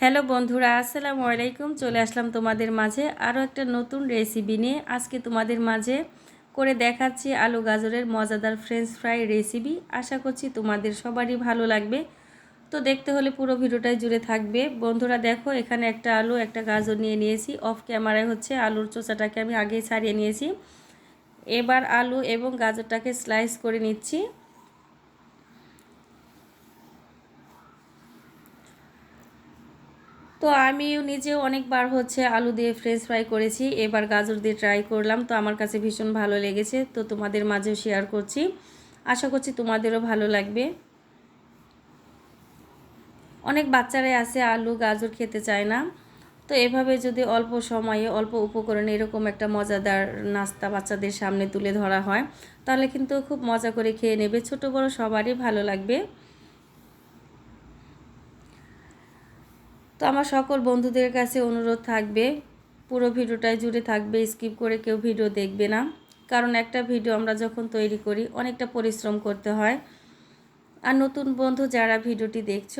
Hello বন্ধুরা, আসসালামু আলাইকুম। চলে আসলাম তোমাদের মাঝে আরও একটা নতুন রেসিপি নিয়ে। আজকে তোমাদের মাঝে করে দেখাচ্ছি আলু গাজরের মজাদার ফ্রেঞ্চ ফ্রাই রেসিপি আশা করছি তোমাদের সবারই ভালো লাগবে। তো দেখতে হলে পুরো ভিডিওটাই জুড়ে থাকবে। বন্ধুরা, দেখো, এখানে একটা আলু, একটা গাজর নিয়ে নিয়েছি। অফ ক্যামেরায় হচ্ছে আলুর চোচাটাকে আমি আগেই ছাড়িয়ে নিয়েছি। এবার আলু এবং গাজরটাকে স্লাইস করে নিচ্ছি। তো আমিও নিজেও অনেকবার হচ্ছে আলু দিয়ে ফ্রেঞ্চ ফ্রাই করেছি, এবার গাজর দিয়ে ট্রাই করলাম, তো আমার কাছে ভীষণ ভালো লেগেছে, তো তোমাদের মাঝেও শেয়ার করছি। আশা করছি তোমাদেরও ভালো লাগবে। অনেক বাচ্চারাই আছে আলু, গাজর খেতে চায় না, তো এভাবে যদি অল্প সময়ে, অল্প উপকরণে এরকম একটা মজাদার নাস্তা বাচ্চাদের সামনে তুলে ধরা হয়, তাহলে কিন্তু খুব মজা করে খেয়ে নেবে, ছোট বড় সবারই ভালো লাগবে। তো আমার সকল বন্ধুদের কাছে অনুরোধ থাকবে, পুরো ভিডিওটাই জুড়ে থাকবে, স্কিপ করে কেউ ভিডিও দেখবে না। কারণ একটা ভিডিও আমরা যখন তৈরি করি, অনেকটা পরিশ্রম করতে হয়। আর নতুন বন্ধু যারা ভিডিওটি দেখছ,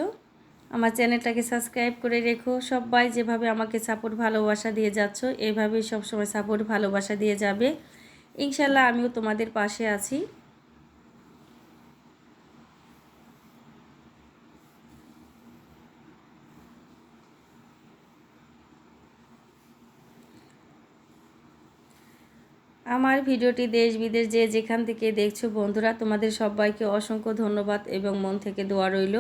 আমার চ্যানেলটাকে সাবস্ক্রাইব করে রেখো। সবাই যেভাবে আমাকে সাপোর্ট, ভালোবাসা দিয়ে যাচ্ছ, এভাবেই সবসময় সাপোর্ট, ভালোবাসা দিয়ে যাবে। ইনশাল্লাহ আমিও তোমাদের পাশে আছি। আমার ভিডিওটি দেশ বিদেশ যে যেখান থেকে দেখছ বন্ধুরা, তোমাদের সবাইকে অসংখ্য ধন্যবাদ এবং মন থেকে দোয়া রইল।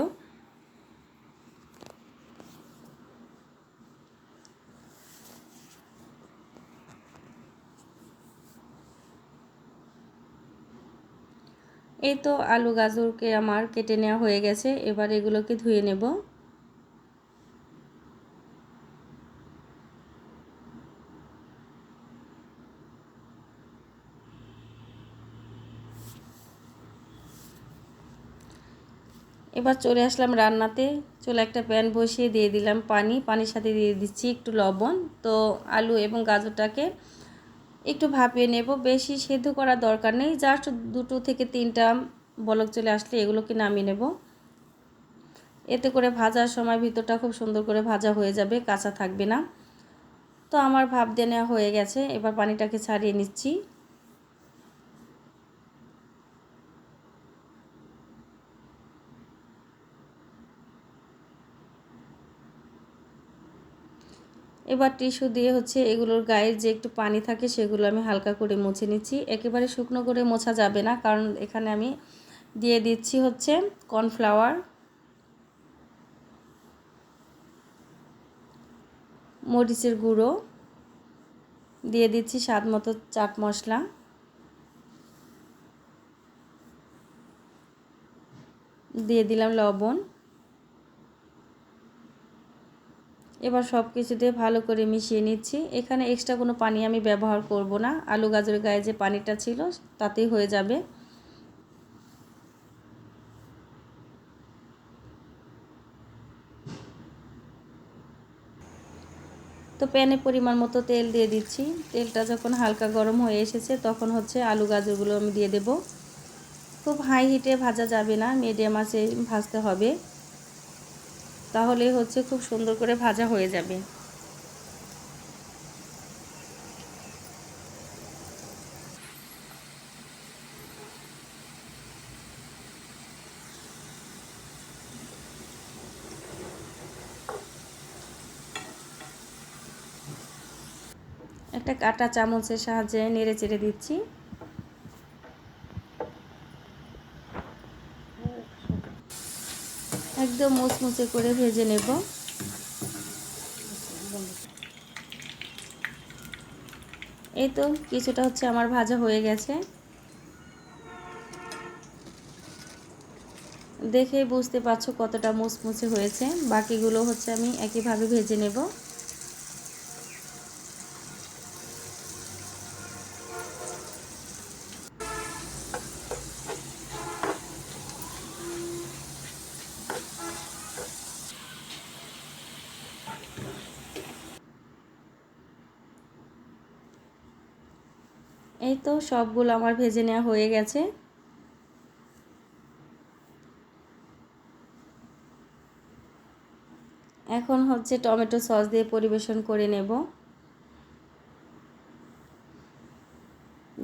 এই তো আলু গাজরকে আমার কেটে নেওয়া হয়ে গেছে, এবার এগুলোকে ধুয়ে নেব। এবার চলে আসলাম রান্নাতে। চলে একটা প্যান বসিয়ে দিয়ে দিলাম পানি। পানির সাথে দিয়ে দিচ্ছি একটু লবণ। তো আলু এবং গাজরটাকে একটু ভাপিয়ে নেব। বেশি সেদ্ধ করার দরকার নেই। জাস্ট দুটো থেকে তিনটা বলক চলে আসলে এগুলোকে নামিয়ে নেব। এতে করে ভাজার সময় ভিতরটা খুব সুন্দর করে ভাজা হয়ে যাবে, কাঁচা থাকবে না। তো আমার ভাপ দিয়ে নেওয়া হয়ে গেছে। এবার পানিটাকে ছাড়িয়ে নিচ্ছি। এবার টিস্যু দিয়ে হচ্ছে এগুলোর গায়ের যে একটু পানি থাকে সেগুলো আমি হালকা করে মুছে নিচ্ছি। একেবারে শুকনো করে মোছা যাবে না, কারণ এখানে আমি দিয়ে দিচ্ছি হচ্ছে কর্নফ্লাওয়ার। মরিচের গুঁড়ো। দিয়ে দিচ্ছি স্বাদ মতো চাট মশলা। দিয়ে দিলাম লবণ। এবার সব কিছু দিয়ে ভালো করে মিশিয়ে নিচ্ছি। এখানে এক্সট্রা কোনো পানি আমি ব্যবহার করব না। আলু গাজরের গায়ে যে পানিটা ছিল, তাতেই হয়ে যাবে। তো প্যানে পরিমাণ মতো তেল দিয়ে দিচ্ছি। তেলটা যখন হালকা গরম হয়ে এসেছে, তখন হচ্ছে আলু গাজরগুলো আমি দিয়ে দেব। খুব হাই হিটে ভাজা যাবে না মিডিয়াম আছে ভাজতে হবে। তাহলে হচ্ছে খুব সুন্দর করে ভাজা হয়ে যাবে। একটা কাটা চামচের সাহায্যে নেড়ে চেড়ে দিচ্ছি। একদম মুচমুচে করে ভেজে নেব। এই তো কিছুটা হচ্ছে আমার ভাজা হয়ে গেছে। দেখে বুঝতে পারছ কতটা মুচমুচে হয়েছে। বাকিগুলো হচ্ছে আমি একইভাবে ভেজে নেব। এই তো সবগুলো আমার ভেজে নেওয়া হয়ে গেছে। এখন হচ্ছে টমেটো সস দিয়ে পরিবেশন করে নেব।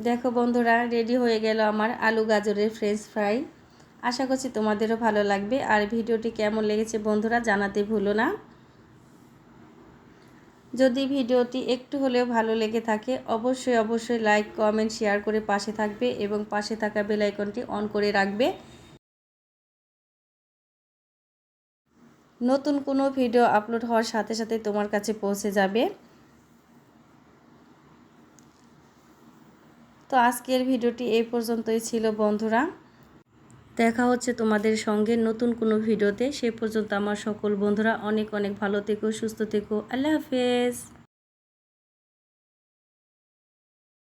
দেখো বন্ধুরা, রেডি হয়ে গেল আমার আলু গাজরের ফ্রেঞ্চ ফ্রাই। আশা করছি তোমাদেরও ভালো লাগবে। আর ভিডিওটি কেমন লেগেছে বন্ধুরা জানাতে ভুলো না। যদি ভিডিওটি একটু হলেও ভালো লেগে থাকে, অবশ্যই অবশ্যই লাইক, কমেন্ট, শেয়ার করে পাশে থাকবে এবং পাশে থাকা বেলাইকনটি অন করে রাখবে। নতুন কোনো ভিডিও আপলোড হওয়ার সাথে সাথে তোমার কাছে পৌঁছে যাবে। তো আজকের ভিডিওটি এই পর্যন্তই ছিল বন্ধুরা। দেখা হচ্ছে তোমাদের সঙ্গে নতুন কোনো ভিডিওতে। সে পর্যন্ত আমার সকল বন্ধুরা অনেক অনেক ভালো থেকো, সুস্থ থেকো। আল্লাহ হাফেজ।